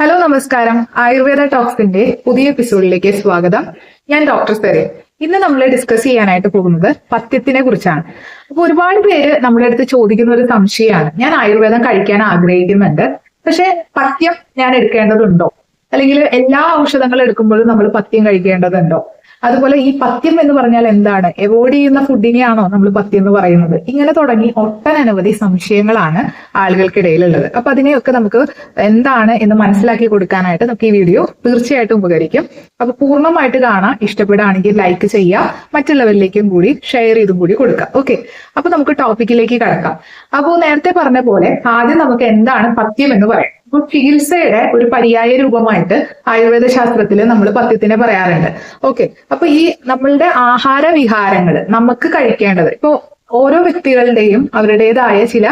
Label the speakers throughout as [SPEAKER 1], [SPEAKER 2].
[SPEAKER 1] Hello നമസ്കാരം. ആയുർവേദ ടോക്സിന്റെ പുതിയ എപ്പിസോഡിലേക്ക് സ്വാഗതം. ഞാൻ ഡോക്ടർ സെറി ഇന്ന് നമ്മൾ ഡിസ്കസ് ചെയ്യാനായിട്ട് പോകുന്നത് പഥ്യത്തിനെ കുറിച്ചാണ്. അപ്പൊ ഒരുപാട് പേര് നമ്മുടെ അടുത്ത് ചോദിക്കുന്ന ഒരു സംശയമാണ്. ഞാൻ ആയുർവേദം കഴിക്കാൻ ആഗ്രഹിക്കുന്നുണ്ട്. പക്ഷെ പഥ്യം ഞാൻ എടുക്കേണ്ടതുണ്ടോ? അല്ലെങ്കിൽ എല്ലാ ഔഷധങ്ങളും എടുക്കുമ്പോഴും നമ്മൾ പഥ്യം കഴിക്കേണ്ടതുണ്ടോ? അതുപോലെ ഈ പത്യം എന്ന് പറഞ്ഞാൽ എന്താണ്? അവോയ്ഡ് ചെയ്യുന്ന ഫുഡിനെയാണോ നമ്മൾ പഥ്യം എന്ന് പറയുന്നത്? ഇങ്ങനെ തുടങ്ങി ഒട്ടനവധി സംശയങ്ങളാണ് ആളുകൾക്കിടയിലുള്ളത്. അപ്പൊ അതിനെയൊക്കെ നമുക്ക് എന്താണ് എന്ന് മനസ്സിലാക്കി കൊടുക്കാനായിട്ട് നമുക്ക് ഈ വീഡിയോ തീർച്ചയായിട്ടും ഉപകരിക്കും. അപ്പൊ പൂർണമായിട്ട് കാണാം. ഇഷ്ടപ്പെടുകയാണെങ്കിൽ ലൈക്ക് ചെയ്യുക. മറ്റുള്ളവരിലേക്കും കൂടി ഷെയർ ചെയ്തും കൂടി കൊടുക്കുക. ഓക്കെ അപ്പൊ നമുക്ക് ടോപ്പിക്കിലേക്ക് കടക്കാം. അപ്പോൾ നേരത്തെ പറഞ്ഞ പോലെ ആദ്യം നമുക്ക് എന്താണ് പത്യം എന്ന് പറയാം. അപ്പൊ ചികിത്സയുടെ ഒരു പര്യായ രൂപമായിട്ട് ആയുർവേദ ശാസ്ത്രത്തിൽ നമ്മൾ പത്യത്തിനെ പറയാറുണ്ട്. ഓക്കെ അപ്പൊ ഈ നമ്മളുടെ ആഹാര വിഹാരങ്ങൾ നമുക്ക് കഴിക്കേണ്ടത് ഇപ്പോ ഓരോ വ്യക്തികളുടെയും അവരുടേതായ ചില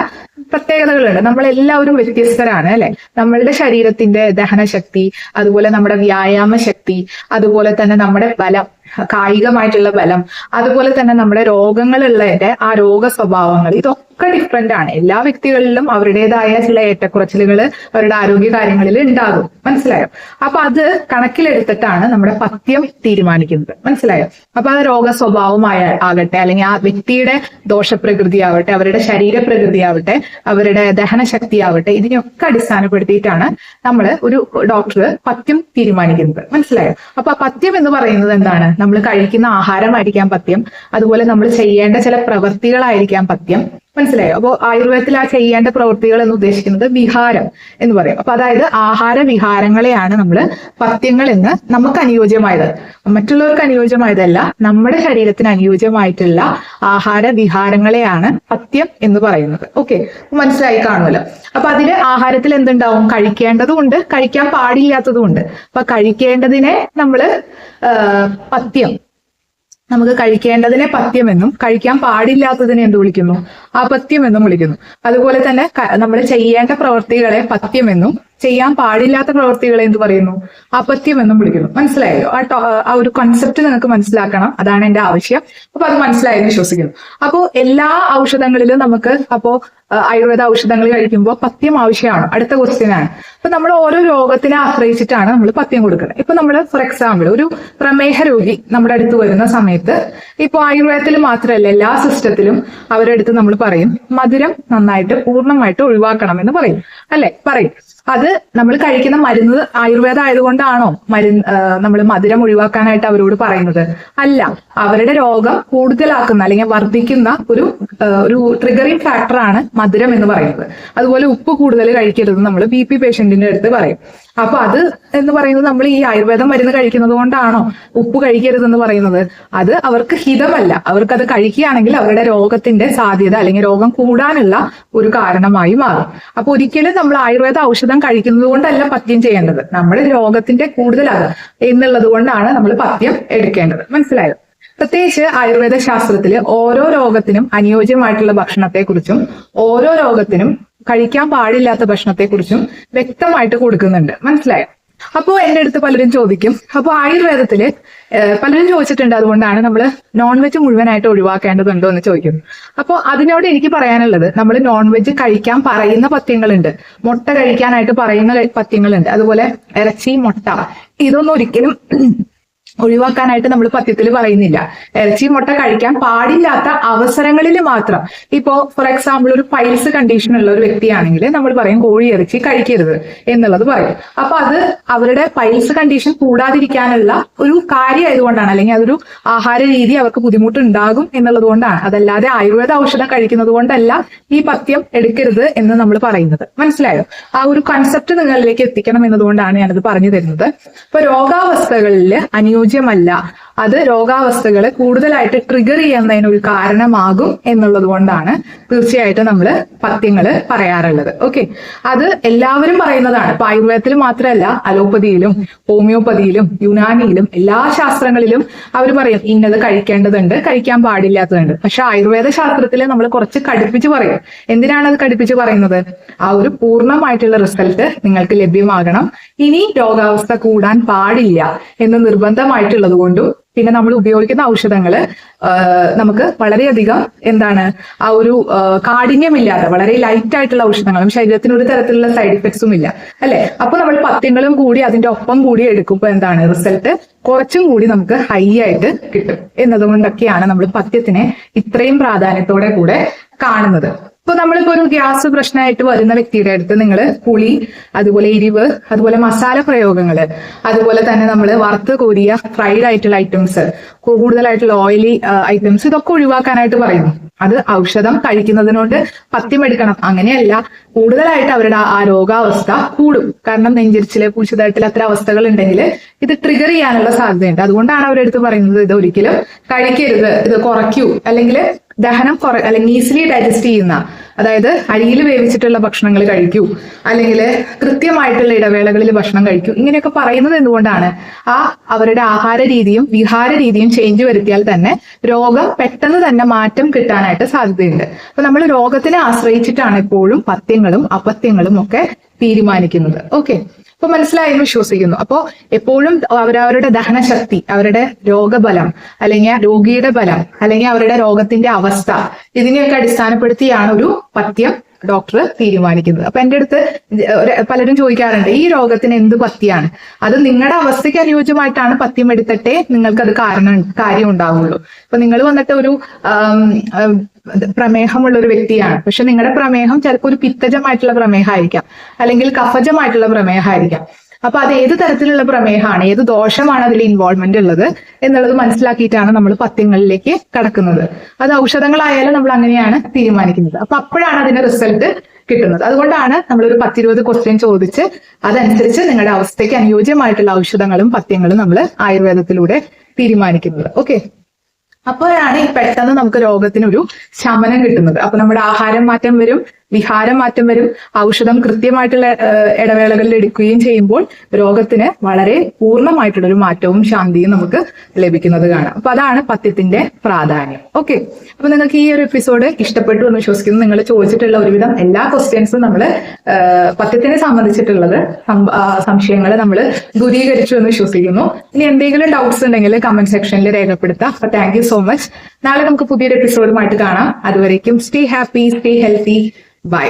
[SPEAKER 1] പ്രത്യേകതകളുണ്ട്. നമ്മൾ എല്ലാവരും വ്യത്യസ്തരാണ് അല്ലെ? നമ്മളുടെ ശരീരത്തിന്റെ ദഹനശക്തി അതുപോലെ നമ്മുടെ വ്യായാമ ശക്തി അതുപോലെ തന്നെ നമ്മുടെ ബലം. കായികമായിട്ടുള്ള ബലം. അതുപോലെ തന്നെ നമ്മുടെ രോഗങ്ങളുള്ളതിന്റെ ആ രോഗ സ്വഭാവങ്ങൾ ഇതൊക്കെ ഡിഫറെന്റ് ആണ്. എല്ലാ വ്യക്തികളിലും അവരുടേതായ ചില ഏറ്റക്കുറച്ചിലുകൾ അവരുടെ ആരോഗ്യ കാര്യങ്ങളിൽ ഉണ്ടാകും. മനസ്സിലായോ? അപ്പൊ അത് കണക്കിലെടുത്തിട്ടാണ് നമ്മുടെ പഥ്യം തീരുമാനിക്കുന്നത്. മനസ്സിലായോ? അപ്പൊ ആ രോഗ സ്വഭാവമായ ആകട്ടെ അല്ലെങ്കിൽ ആ വ്യക്തിയുടെ ദോഷപ്രകൃതി ആവട്ടെ അവരുടെ ശരീരപ്രകൃതി ആവട്ടെ അവരുടെ ദഹനശക്തി ആവട്ടെ ഇതിനെയൊക്കെ അടിസ്ഥാനപ്പെടുത്തിയിട്ടാണ് നമ്മൾ ഒരു ഡോക്ടർ പഥ്യം തീരുമാനിക്കുന്നത്. മനസ്സിലായോ? അപ്പൊ പഥ്യം എന്ന് പറയുന്നത് എന്താണ്? നമ്മൾ കഴിക്കുന്ന ആഹാരമായിരിക്കാം പഥ്യം അതുപോലെ നമ്മൾ ചെയ്യേണ്ട ചില പ്രവൃത്തികളായിരിക്കാം പഥ്യം മനസ്സിലായോ? അപ്പോൾ ആയുർവേദത്തിൽ ആ ചെയ്യേണ്ട പ്രവൃത്തികൾ എന്ന് ഉദ്ദേശിക്കുന്നത് വിഹാരം എന്ന് പറയും. അപ്പൊ അതായത് ആഹാര വിഹാരങ്ങളെയാണ് നമ്മൾ പഥ്യങ്ങൾ എന്ന് നമുക്ക് അനുയോജ്യമായത്. മറ്റുള്ളവർക്ക് അനുയോജ്യമായതല്ല നമ്മുടെ ശരീരത്തിന് അനുയോജ്യമായിട്ടുള്ള ആഹാര വിഹാരങ്ങളെയാണ് പത്യം എന്ന് പറയുന്നത്. ഓക്കെ മനസ്സിലായി കാണുമല്ലോ. അപ്പൊ അതിൽ ആഹാരത്തിൽ എന്തുണ്ടാവും? കഴിക്കേണ്ടതുണ്ട് കഴിക്കാൻ പാടില്ലാത്തതുണ്ട് അപ്പൊ കഴിക്കേണ്ടതിനെ നമ്മൾ പഥ്യം നമുക്ക് കഴിക്കേണ്ടതിനെ പത്യമെന്നും കഴിക്കാൻ പാടില്ലാത്തതിനെ എന്ത് വിളിക്കുന്നു? അപത്യമെന്നും വിളിക്കുന്നു. അതുപോലെ തന്നെ നമ്മൾ ചെയ്യേണ്ട പ്രവൃത്തികളെ പഥ്യമെന്നും ചെയ്യാൻ പാടില്ലാത്ത പ്രവൃത്തികളെ എന്ത് പറയുന്നു? അപത്യം എന്നും വിളിക്കുന്നു. മനസ്സിലായോ ആ ആ ഒരു കൺസെപ്റ്റ് നിങ്ങൾക്ക് മനസ്സിലാക്കണം. അതാണ് എന്റെ ആവശ്യം. അപ്പൊ അത് മനസ്സിലായെന്ന് വിശ്വസിക്കുന്നു. അപ്പോൾ എല്ലാ ഔഷധങ്ങളിലും നമുക്ക് അപ്പോ ആയുർവേദ ഔഷധങ്ങൾ കഴിക്കുമ്പോൾ പത്യം ആവശ്യമാണ്. അടുത്ത ക്വസ്റ്റ്യൻ ആണ്. അപ്പൊ നമ്മൾ ഓരോ രോഗത്തിനെ ആശ്രയിച്ചിട്ടാണ് നമ്മൾ പത്യം കൊടുക്കുന്നത്. ഇപ്പൊ നമ്മൾ ഫോർ എക്സാമ്പിൾ ഒരു പ്രമേഹ രോഗി നമ്മുടെ അടുത്ത് വരുന്ന സമയത്ത് ഇപ്പൊ ആയുർവേദത്തിൽ മാത്രമല്ല എല്ലാ സിസ്റ്റത്തിലും അവരുടെ അടുത്ത് നമ്മൾ പറയും മധുരം നന്നായിട്ട് പൂർണമായിട്ട് ഒഴിവാക്കണം എന്ന് പറയും. അല്ലെ? പറയും. അത് നമ്മൾ കഴിക്കുന്ന മരുന്ന് ആയുർവേദ ആയതുകൊണ്ടാണോ മരുന്ന് നമ്മൾ മധുരം ഒഴിവാക്കാനായിട്ട് അവരോട് പറയുന്നത്? അല്ല. അവരുടെ രോഗം കൂടുതലാക്കുന്ന അല്ലെങ്കിൽ വർദ്ധിക്കുന്ന ഒരു ഒരു ട്രിഗറിങ് ഫാക്ടറാണ് മധുരം എന്ന് പറയുന്നത്. അതുപോലെ ഉപ്പ് കൂടുതൽ കഴിക്കരുത് നമ്മൾ ബി പി പേഷ്യന്റിന്റെ അടുത്ത് പറയും. അപ്പൊ അത് എന്ന് പറയുന്നത് നമ്മൾ ഈ ആയുർവേദം മരുന്ന് കഴിക്കുന്നത് കൊണ്ടാണോ? ഉപ്പ് കഴിക്കരുതെന്ന് പറയുന്നത്. അത് അവർക്ക് ഹിതമല്ല. അവർക്ക് അത് കഴിക്കുകയാണെങ്കിൽ അവരുടെ രോഗത്തിന്റെ സാധ്യത അല്ലെങ്കിൽ രോഗം കൂടാനുള്ള ഒരു കാരണമായി മാറും. അപ്പൊ ഒരിക്കലും നമ്മൾ ആയുർവേദ ഔഷധം കഴിക്കുന്നത് കൊണ്ടല്ല പഥ്യം ചെയ്യേണ്ടത്. നമ്മുടെ രോഗത്തിന്റെ കൂടുതലാണ് എന്നുള്ളത് കൊണ്ടാണ് നമ്മൾ പഥ്യം എടുക്കേണ്ടത്. മനസ്സിലായത് പ്രത്യേകിച്ച് ആയുർവേദ ശാസ്ത്രത്തിൽ ഓരോ രോഗത്തിനും അനുയോജ്യമായിട്ടുള്ള ഭക്ഷണത്തെക്കുറിച്ചും ഓരോ രോഗത്തിനും കഴിക്കാൻ പാടില്ലാത്ത ഭക്ഷണത്തെക്കുറിച്ചും വ്യക്തമായിട്ട് കൊടുക്കുന്നുണ്ട്. മനസ്സിലായോ? അപ്പോ എന്റെ അടുത്ത് പലരും ചോദിക്കും. അപ്പോൾ ആയുർവേദത്തിൽ പലരും ചോദിച്ചിട്ടുണ്ട് അതുകൊണ്ടാണ് നമ്മൾ നോൺ വെജ് മുഴുവനായിട്ട് ഒഴിവാക്കേണ്ടതുണ്ടോ എന്ന് ചോദിക്കുന്നു. അപ്പോൾ അതിനോട് എനിക്ക് പറയാനുള്ളത് നമ്മൾ നോൺ വെജ് കഴിക്കാൻ പറയുന്ന പത്യങ്ങളുണ്ട് മുട്ട കഴിക്കാനായിട്ട് പറയുന്ന പത്യങ്ങളുണ്ട് അതുപോലെ ഇറച്ചി മുട്ട. ഇതൊന്നും ഒരിക്കലും ഒഴിവാക്കാനായിട്ട് നമ്മൾ പത്യത്തിൽ പറയുന്നില്ല. ഇറച്ചി മുട്ട കഴിക്കാൻ പാടില്ലാത്ത അവസരങ്ങളിൽ മാത്രം. ഇപ്പോ ഫോർ എക്സാമ്പിൾ ഒരു പൈൽസ് കണ്ടീഷൻ ഉള്ള ഒരു വ്യക്തിയാണെങ്കിൽ നമ്മൾ പറയും കോഴി ഇറച്ചി കഴിക്കരുത് എന്നുള്ളത് പറയും. അപ്പൊ അത് അവരുടെ പൈൽസ് കണ്ടീഷൻ കൂടാതിരിക്കാനുള്ള ഒരു കാര്യമായതുകൊണ്ടാണ് അല്ലെങ്കിൽ അതൊരു ആഹാര രീതി അവർക്ക് ബുദ്ധിമുട്ടുണ്ടാകും എന്നുള്ളത് കൊണ്ടാണ് അതല്ലാതെ ആയുർവേദ ഔഷധം കഴിക്കുന്നത് കൊണ്ടല്ല ഈ പത്യം എടുക്കരുത് എന്ന് നമ്മൾ പറയുന്നത്. മനസ്സിലായോ? ആ ഒരു കൺസെപ്റ്റ് നിങ്ങളിലേക്ക് എത്തിക്കണം എന്നതുകൊണ്ടാണ് ഞാനത് പറഞ്ഞു തരുന്നത്. ഇപ്പൊ രോഗാവസ്ഥകളിൽ അനുയോജ്യ അനുയോജ്യമല്ല അത് രോഗാവസ്ഥകളെ കൂടുതലായിട്ട് ട്രിഗർ ചെയ്യുന്നതിന് ഒരു കാരണമാകും എന്നുള്ളത് കൊണ്ടാണ് തീർച്ചയായിട്ടും നമ്മൾ പഥ്യങ്ങൾ പറയാറുള്ളത്. ഓക്കെ അത് എല്ലാവരും പറയുന്നതാണ്. ഇപ്പൊ ആയുർവേദത്തിൽ മാത്രമല്ല അലോപ്പതിയിലും ഹോമിയോപ്പതിയിലും യുനാനിയിലും എല്ലാ ശാസ്ത്രങ്ങളിലും അവർ പറയും ഇന്നത് കഴിക്കേണ്ടതുണ്ട് കഴിക്കാൻ പാടില്ലാത്തതുണ്ട്. പക്ഷെ ആയുർവേദ ശാസ്ത്രത്തിൽ നമ്മൾ കുറച്ച് കടുപ്പിച്ച് പറയും. എന്തിനാണ് അത് കടുപ്പിച്ച് പറയുന്നത്? ആ ഒരു പൂർണമായിട്ടുള്ള റിസൾട്ട് നിങ്ങൾക്ക് ലഭ്യമാകണം. ഇനി രോഗാവസ്ഥ കൂടാൻ പാടില്ല എന്ന് നിർബന്ധമായി ആയിട്ടുള്ളത് കൊണ്ടും പിന്നെ നമ്മൾ ഉപയോഗിക്കുന്ന ഔഷധങ്ങൾ ആ, നമുക്ക് വളരെയധികം എന്താണ് ആ ഒരു കാഠിന്യമില്ലാതെ വളരെ ലൈറ്റ് ആയിട്ടുള്ള ഔഷധങ്ങളും ശരീരത്തിന് ഒരു തരത്തിലുള്ള സൈഡ് ഇഫക്ട്സും ഇല്ല അല്ലെ? അപ്പൊ നമ്മൾ പത്യങ്ങളും കൂടി അതിന്റെ ഒപ്പം കൂടി എടുക്കുമ്പോൾ എന്താണ് റിസൾട്ട് കുറച്ചും കൂടി നമുക്ക് ഹൈ ആയിട്ട് കിട്ടും. എന്നതുകൊണ്ടൊക്കെയാണ് നമ്മൾ പത്യത്തിനെ ഇത്രയും പ്രാധാന്യത്തോടെ കൂടെ കാണുന്നത്. ഇപ്പൊ നമ്മളിപ്പോ ഒരു ഗ്യാസ് പ്രശ്നമായിട്ട് വരുന്ന വ്യക്തിയുടെ അടുത്ത് നിങ്ങൾ പുളി അതുപോലെ എരിവ് അതുപോലെ മസാല പ്രയോഗങ്ങൾ അതുപോലെ തന്നെ നമ്മൾ വറുത്ത് കോരിയ ഫ്രൈഡ് ആയിട്ടുള്ള ഐറ്റംസ് കൂടുതലായിട്ടുള്ള ഓയിലി ഐറ്റംസ് ഇതൊക്കെ ഒഴിവാക്കാനായിട്ട് പറയുന്നു അത് ഔഷധം കഴിക്കുന്നതിനോട് പത്യം എടുക്കണം അങ്ങനെയല്ല കൂടുതലായിട്ട് അവരുടെ ആ- രോഗാവസ്ഥ കൂടും. കാരണം നെഞ്ചരിച്ചിലെ പൂച്ചതായിട്ടിൽ അത്ര അവസ്ഥകൾ ഉണ്ടെങ്കിൽ ഇത് ട്രിഗർ ചെയ്യാനുള്ള സാധ്യതയുണ്ട്. അതുകൊണ്ടാണ് അവരെടുത്ത് പറയുന്നത് ഇത് ഒരിക്കലും കഴിക്കരുത്. ഇത് കുറയ്ക്കൂ. അല്ലെങ്കിൽ ദഹനം കുറ അല്ലെങ്കിൽ ഈസിലി ഡൈജസ്റ്റ് ചെയ്യുന്ന അതായത് അരിയിൽ വേവിച്ചിട്ടുള്ള ഭക്ഷണങ്ങൾ കഴിക്കൂ. അല്ലെങ്കിൽ കൃത്യമായിട്ടുള്ള ഇടവേളകളിൽ ഭക്ഷണം കഴിക്കൂ. ഇങ്ങനെയൊക്കെ പറയുന്നത് എന്തുകൊണ്ടാണ്? ആ അവരുടെ ആഹാര രീതിയും വിഹാര രീതിയും ചേഞ്ച് വരുത്തിയാൽ തന്നെ രോഗം പെട്ടെന്ന് തന്നെ മാറ്റം കിട്ടാനായിട്ട് സാധ്യതയുണ്ട്. അപ്പൊ നമ്മൾ രോഗത്തിനെ ആശ്രയിച്ചിട്ടാണ് എപ്പോഴും പത്യങ്ങളും അപത്യങ്ങളും ഒക്കെ തീരുമാനിക്കുന്നത്. ഓക്കെ അപ്പൊ മനസ്സിലായെന്ന് വിശ്വസിക്കുന്നു. അപ്പോ എപ്പോഴും അവരവരുടെ ദഹനശക്തി അവരുടെ രോഗബലം അല്ലെങ്കിൽ രോഗിയുടെ ബലം അല്ലെങ്കിൽ അവരുടെ രോഗത്തിന്റെ അവസ്ഥ ഇതിനെയൊക്കെ അടിസ്ഥാനപ്പെടുത്തിയാണ് ഒരു പത്യം ഡോക്ടർ തീരുമാനിക്കുന്നത്. അപ്പൊ എന്റെ അടുത്ത് പലരും ചോദിക്കാറുണ്ട് ഈ രോഗത്തിന് എന്ത് പഥ്യാണ്? അത് നിങ്ങളുടെ അവസ്ഥയ്ക്ക് അനുയോജ്യമായിട്ടാണ് പത്യം എടുത്തിട്ടേ നിങ്ങൾക്ക് അത് കാരണം കാര്യം ഉണ്ടാവുള്ളൂ. ഇപ്പൊ നിങ്ങൾ വന്നിട്ട് ഒരു പ്രമേഹമുള്ള ഒരു വ്യക്തിയാണ്. പക്ഷെ നിങ്ങളുടെ പ്രമേഹം ചിലപ്പോൾ ഒരു പിത്തജമായിട്ടുള്ള പ്രമേഹമായിരിക്കാം. അല്ലെങ്കിൽ കഫജമായിട്ടുള്ള പ്രമേഹമായിരിക്കാം. അപ്പൊ അത് ഏത് തരത്തിലുള്ള പ്രമേഹമാണ്? ഏത് ദോഷമാണ് അതിൽ ഇൻവോൾവ്മെന്റ് ഉള്ളത്? എന്നുള്ളത് മനസ്സിലാക്കിയിട്ടാണ് നമ്മൾ പത്യങ്ങളിലേക്ക് കടക്കുന്നത്. അത് ഔഷധങ്ങളായാലും നമ്മൾ അങ്ങനെയാണ് തീരുമാനിക്കുന്നത്. അപ്പൊ അപ്പോഴാണ് അതിന്റെ റിസൾട്ട് കിട്ടുന്നത്. അതുകൊണ്ടാണ് നമ്മളൊരു പത്തിരുപത് ക്വസ്റ്റ്യൻ ചോദിച്ച് അതനുസരിച്ച് നിങ്ങളുടെ അവസ്ഥയ്ക്ക് അനുയോജ്യമായിട്ടുള്ള ഔഷധങ്ങളും പത്യങ്ങളും നമ്മൾ ആയുർവേദത്തിലൂടെ തീരുമാനിക്കുന്നത്. ഓക്കെ അപ്പോഴാണ് ഈ പെട്ടെന്ന് നമുക്ക് രോഗത്തിനൊരു ശമനം കിട്ടുന്നത്. അപ്പൊ നമ്മുടെ ആഹാരം മാറ്റം വരും. വിഹാരം മാറ്റം വരും ഔഷധം കൃത്യമായിട്ടുള്ള ഇടവേളകളിൽ എടുക്കുകയും ചെയ്യുമ്പോൾ രോഗത്തിന് വളരെ പൂർണമായിട്ടുള്ള ഒരു മാറ്റവും ശാന്തിയും നമുക്ക് ലഭിക്കുന്നത് കാണാം. അപ്പൊ അതാണ് പത്യത്തിന്റെ പ്രാധാന്യം. ഓക്കെ അപ്പൊ നിങ്ങൾക്ക് ഈ ഒരു എപ്പിസോഡ് ഇഷ്ടപ്പെട്ടു എന്ന് വിശ്വസിക്കുന്നു. നിങ്ങൾ ചോദിച്ചിട്ടുള്ള ഒരുവിധം എല്ലാ ക്വസ്റ്റ്യൻസും നമ്മൾ പത്യത്തിനെ സംബന്ധിച്ചിട്ടുള്ളത് സംശയങ്ങൾ നമ്മൾ ദൂരീകരിച്ചു എന്ന് വിശ്വസിക്കുന്നു. ഇനി എന്തെങ്കിലും ഡൗട്ട്സ് ഉണ്ടെങ്കിൽ കമന്റ് സെക്ഷനിൽ രേഖപ്പെടുത്താം. അപ്പൊ താങ്ക് സോ മച്ച് നാളെ നമുക്ക് പുതിയൊരു എപ്പിസോഡുമായിട്ട് കാണാം. അതുവരേക്കും stay happy stay healthy bye